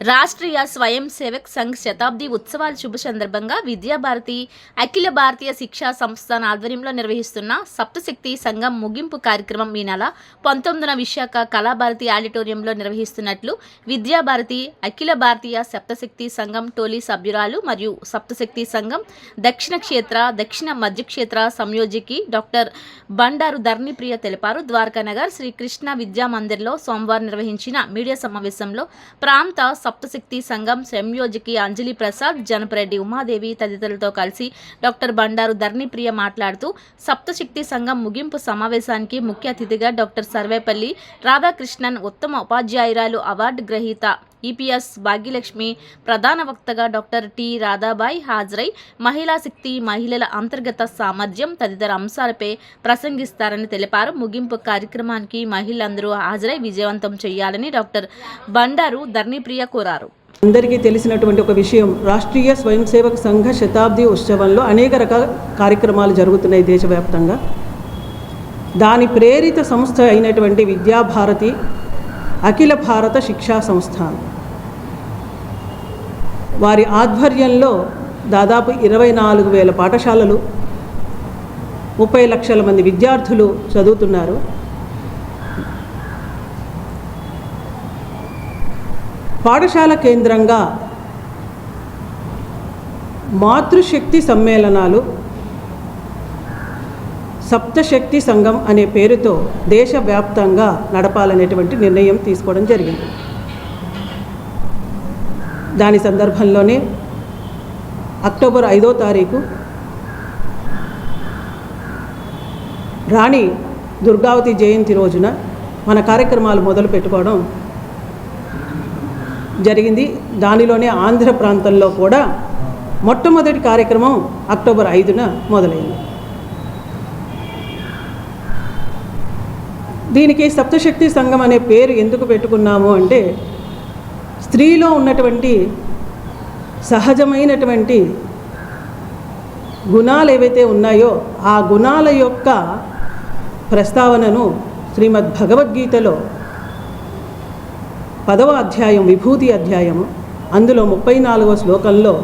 రాష్ట్రీయ స్వయం సేవక్ సంఘ్ శతాబ్ది ఉత్సవాల శుభ సందర్భంగా విద్యాభారతి అఖిల భారతీయ శిక్షా సంస్థాన ఆధ్వర్యంలో నిర్వహిస్తున్న సప్తశక్తి సంఘం ముగింపు కార్యక్రమం ఈ నెల పంతొమ్మిదిన విశాఖ కళాభారతి ఆడిటోరియంలో నిర్వహిస్తున్నట్లు విద్యాభారతి అఖిల భారతీయ సప్తశక్తి సంఘం టోలీ సభ్యురాలు మరియు సప్తశక్తి సంఘం దక్షిణ క్షేత్ర దక్షిణ మధ్య క్షేత్ర సంయోజకి డాక్టర్ బండారు ధర్నిప్రియ తెలిపారు. ద్వారకానగర్ శ్రీ కృష్ణ విద్యా మందిర్లో సోమవారం నిర్వహించిన మీడియా సమావేశంలో ప్రాంత సప్తశక్తి సంఘం సంయోజకి అంజలి ప్రసాద్ జనపరెడ్డి ఉమాదేవి తదితరులతో కలిసి డాక్టర్ బండారు ధర్నిప్రియ మాట్లాడుతూ సప్తశక్తి సంఘం ముగింపు సమావేశానికి ముఖ్య అతిథిగా డాక్టర్ సర్వేపల్లి రాధాకృష్ణన్ ఉత్తమ ఉపాధ్యాయురాలు అవార్డు గ్రహీత ఈపీఎస్ భాగ్యలక్ష్మి ప్రధాన వక్తగా డాక్టర్ టి రాధాబాయ్ హాజరై మహిళా శక్తి మహిళల అంతర్గత సామర్థ్యం తదితర అంశాలపై ప్రసంగిస్తారని తెలిపారు. ముగింపు కార్యక్రమానికి మహిళలందరూ హాజరై విజయవంతం చేయాలని డాక్టర్ బండారు ధర్నిప్రియ కోరారు. అందరికీ తెలిసినటువంటి ఒక విషయం రాష్ట్రీయ స్వయం సేవక సంఘ శతాబ్ది ఉత్సవంలో అనేక రకాల కార్యక్రమాలు జరుగుతున్నాయి దేశవ్యాప్తంగా. దాని ప్రేరిత సంస్థ అయినటువంటి విద్యాభారతి అఖిల భారత శిక్షా సంస్థాన్ వారి ఆధ్వర్యంలో దాదాపు ఇరవై నాలుగు వేల పాఠశాలలు ముప్పై లక్షల మంది విద్యార్థులు చదువుతున్నారు. పాఠశాల కేంద్రంగా మాతృశక్తి సమ్మేళనాలు సప్తశక్తి సంఘం అనే పేరుతో దేశవ్యాప్తంగా నడపాలనేటువంటి నిర్ణయం తీసుకోవడం జరిగింది. దాని సందర్భంలోనే అక్టోబర్ ఐదో తారీఖు రాణి దుర్గావతి జయంతి రోజున మన కార్యక్రమాలు మొదలు పెట్టుకోవడం జరిగింది. దానిలోనే ఆంధ్ర ప్రాంతంలో కూడా మొట్టమొదటి కార్యక్రమం అక్టోబర్ ఐదున మొదలైంది. దీనికి సప్తశక్తి సంఘం అనే పేరు ఎందుకు పెట్టుకున్నాము అంటే స్త్రీలో ఉన్నటువంటి సహజమైనటువంటి గుణాలు ఏవైతే ఉన్నాయో ఆ గుణాల యొక్క ప్రస్తావనను శ్రీమద్ భగవద్గీతలో పదవ అధ్యాయం విభూతి అధ్యాయము అందులో ముప్పై నాలుగవ శ్లోకంలో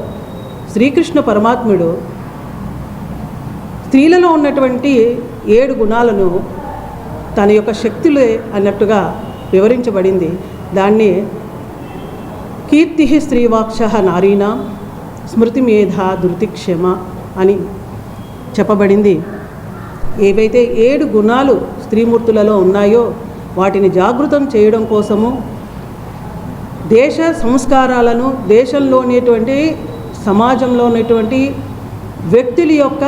శ్రీకృష్ణ పరమాత్ముడు స్త్రీలలో ఉన్నటువంటి ఏడు గుణాలను తన యొక్క శక్తులే అన్నట్టుగా వివరించబడింది. దాన్ని కీర్తి స్త్రీవాక్ష నారీనా స్మృతి మేధ ధృతిక్షమ అని చెప్పబడింది. ఏవైతే ఏడు గుణాలు స్త్రీమూర్తులలో ఉన్నాయో వాటిని జాగృతం చేయడం కోసము దేశ సంస్కారాలను దేశంలోనేటువంటి సమాజంలో ఉన్నటువంటి వ్యక్తుల యొక్క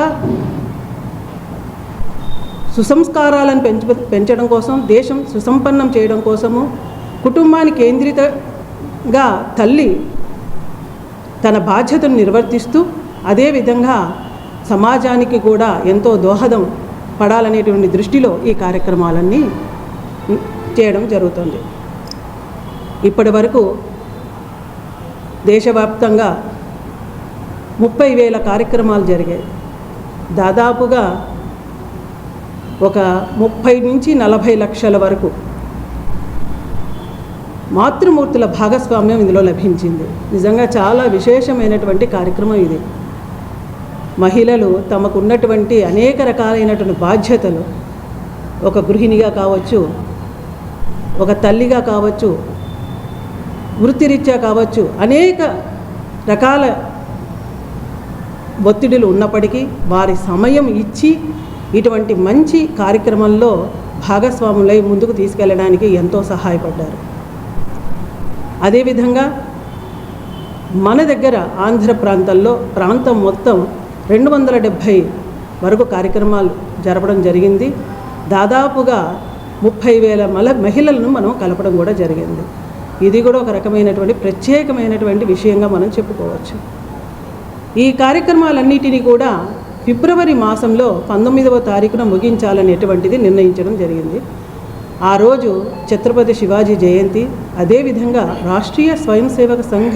సుసంస్కారాలను పెంచ పెంచడం కోసం దేశం సుసంపన్నం చేయడం కోసము కుటుంబాన్ని కేంద్రితగా తల్లి తన బాధ్యతను నిర్వర్తిస్తూ అదేవిధంగా సమాజానికి కూడా ఎంతో దోహదం పడాలనేటువంటి దృష్టిలో ఈ కార్యక్రమాలన్నీ చేయడం జరుగుతుంది. ఇప్పటి వరకు దేశవ్యాప్తంగా ముప్పై వేల కార్యక్రమాలు జరిగాయి. దాదాపుగా ఒక ముప్పై నుంచి నలభై లక్షల వరకు మాతృమూర్తుల భాగస్వామ్యం ఇందులో లభించింది. నిజంగా చాలా విశేషమైనటువంటి కార్యక్రమం ఇది. మహిళలు తమకు ఉన్నటువంటి అనేక రకాలైనటువంటి బాధ్యతలు ఒక గృహిణిగా కావచ్చు ఒక తల్లిగా కావచ్చు వృత్తిరీత్యా కావచ్చు అనేక రకాల ఒత్తిడులు ఉన్నప్పటికీ వారి సమయం ఇచ్చి ఇటువంటి మంచి కార్యక్రమంలో భాగస్వాములై ముందుకు తీసుకెళ్ళడానికి ఎంతో సహాయపడ్డారు. అదేవిధంగా మన దగ్గర ఆంధ్ర ప్రాంతంలో ప్రాంతం మొత్తం రెండు వందల డెబ్భై వరకు కార్యక్రమాలు జరపడం జరిగింది. దాదాపుగా ముప్పై వేల మల మహిళలను మనం కలపడం కూడా జరిగింది. ఇది కూడా ఒక రకమైనటువంటి ప్రత్యేకమైనటువంటి విషయంగా మనం చెప్పుకోవచ్చు. ఈ కార్యక్రమాలన్నిటినీ కూడా ఫిబ్రవరి మాసంలో పంతొమ్మిదవ తారీఖున ముగించాలనేటువంటిది నిర్ణయించడం జరిగింది. ఆ రోజు ఛత్రపతి శివాజీ జయంతి. అదేవిధంగా రాష్ట్రీయ స్వయం సేవక సంఘ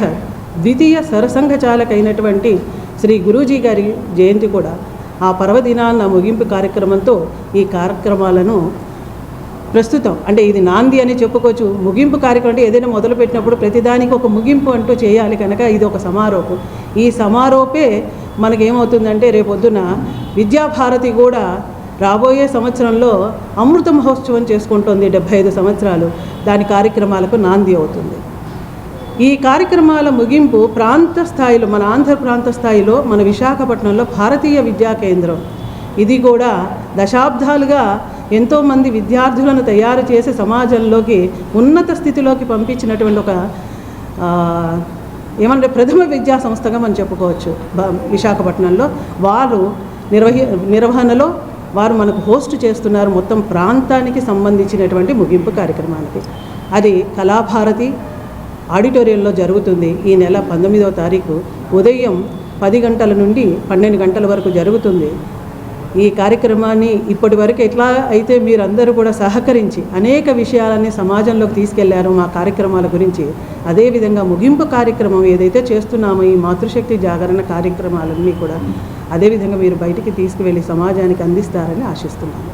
ద్వితీయ సరసంఘ చాలకైనటువంటి శ్రీ గురూజీ గారి జయంతి కూడా ఆ పర్వదినాన్న ముగింపు కార్యక్రమంతో ఈ కార్యక్రమాలను ప్రస్తుతం అంటే ఇది నాంది అని చెప్పుకోవచ్చు. ముగింపు కార్యక్రమం అంటే ఏదైనా మొదలుపెట్టినప్పుడు ప్రతిదానికి ఒక ముగింపు అంటూ చేయాలి కనుక ఇది ఒక సమారోపం. ఈ సమారోపే మనకేమవుతుందంటే రేపొద్దున విద్యాభారతి కూడా రాబోయే సంవత్సరంలో అమృత మహోత్సవం చేసుకుంటుంది డెబ్భై ఐదు సంవత్సరాలు. దాని కార్యక్రమాలకు నాంది అవుతుంది. ఈ కార్యక్రమాల ముగింపు ప్రాంత స్థాయిలో మన ఆంధ్ర ప్రాంత స్థాయిలో మన విశాఖపట్నంలో భారతీయ విద్యా కేంద్రం. ఇది కూడా దశాబ్దాలుగా ఎంతోమంది విద్యార్థులను తయారు చేసి సమాజంలోకి ఉన్నత స్థితిలోకి పంపించినటువంటి ఒక ఏమంటే ప్రథమ విద్యా సంస్థగా మనం చెప్పుకోవచ్చు విశాఖపట్నంలో. వారు నిర్వహి నిర్వహణలో వారు మనకు హోస్ట్ చేస్తున్నారు మొత్తం ప్రాంతానికి సంబంధించినటువంటి ముగింపు కార్యక్రమానికి. అది కళాభారతి ఆడిటోరియంలో జరుగుతుంది. ఈ నెల పంతొమ్మిదవ తారీఖు ఉదయం పది గంటల నుండి పన్నెండు గంటల వరకు జరుగుతుంది. ఈ కార్యక్రమాన్ని ఇప్పటి వరకు ఎట్లా అయితే మీరందరూ కూడా సహకరించి అనేక విషయాలని సమాజంలోకి తీసుకెళ్ళారు మా కార్యక్రమాల గురించి అదేవిధంగా ముగింపు కార్యక్రమం ఏదైతే చేస్తున్నామో ఈ మాతృశక్తి జాగరణ కార్యక్రమాలన్నీ కూడా అదేవిధంగా మీరు బయటికి తీసుకువెళ్ళి సమాజానికి అందిస్తారని ఆశిస్తున్నాను